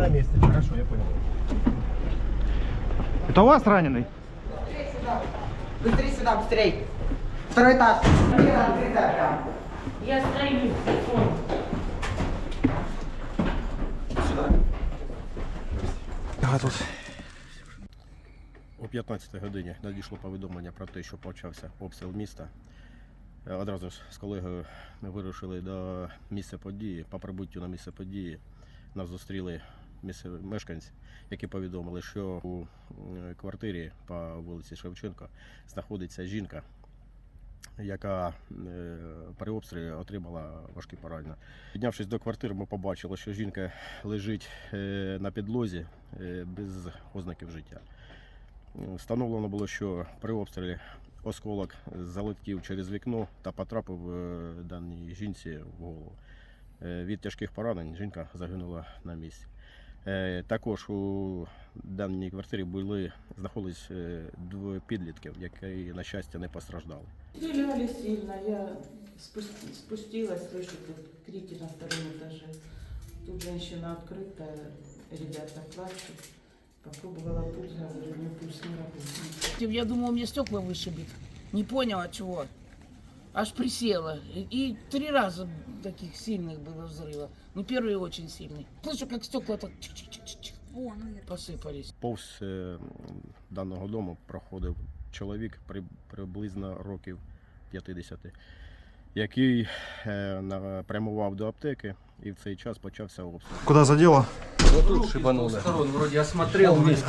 На месте. Хорошо, я понял. Это у вас раненый? Быстрее сюда, быстрее. Второй этаж. Открытая прям. Я стою, телефон. А тут. О 15 годині надійшло повідомлення про те, що почався обстріл міста. Е, Одразу ж з колегою ми вирушили до місця події. По прибуттю на місце події нас зустріли мешканці, які повідомили, що у квартирі по вулиці Шевченка знаходиться жінка, яка е, при обстрілі отримала важкі поранення. Піднявшись до квартири, ми побачили, що жінка лежить е, на підлозі е, без ознаків життя. Встановлено було, що при обстрілі осколок залетів через вікно та потрапив даній жінці в голову. Від тяжких поранень жінка загинула на місці. Е, Також у даній квартирі були знаходились е, двоє підлітків, які, на щастя, не постраждали. Стреляли сильно, я спусти- спустилась, слышу тут крики на втором этаже. Тут женщина открытая, ребята плачут. Попробовала пульс, говорю, мне пульс не работает. Я думала, мне стекла вышибет. Не поняла, чего. Аж присела. И и три раза таких сильных было взрыва. Ну, первый очень сильный. Слышу, как стекла так чик-чик-чик-чик посыпались. Повз е, даного дому проходив чоловік при, приблизно років 50, який е, напрямував до аптеки, і в цей час почався обстріл. Куда задело? Вот тут шибануло. Сторон вроде осмотрел весь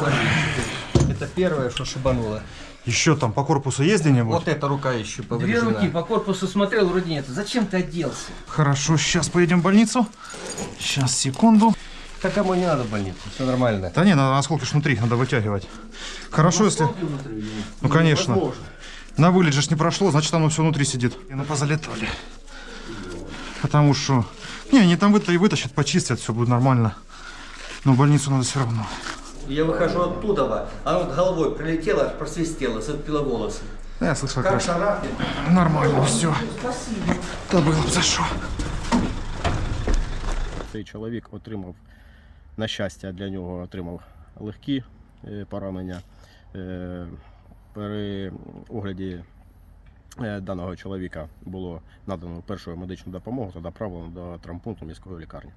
Это первое, что шибануло. Еще там по корпусу есть где-нибудь? Вот эта рука еще Две повреждена. руки по корпусу смотрел, вроде нет. Зачем ты оделся? Хорошо, сейчас поедем в больницу. Сейчас, секунду. Так кому не надо в больницу, все нормально. Да не, надо осколки ж внутри, надо вытягивать. Хорошо, если... Ну, конечно. На вылет же ж не прошло, значит оно все внутри сидит. И ну позалетали. Потому что... Не, они там выта- и вытащат, почистят, все будет нормально. Но в больницу надо все равно. Я выхожу оттуда, она вот головой прилетела, аж просвистела, зацепила волосы. Да, я слышал, Как как шарахнет. Нормально все. Да было бы за что. Цей чоловік отримав, на щастя, для нього отримав легкі е, поранення. Е, При огляді е, даного чоловіка було надано першу медичну допомогу та доправлено до травмпункту міської лікарні.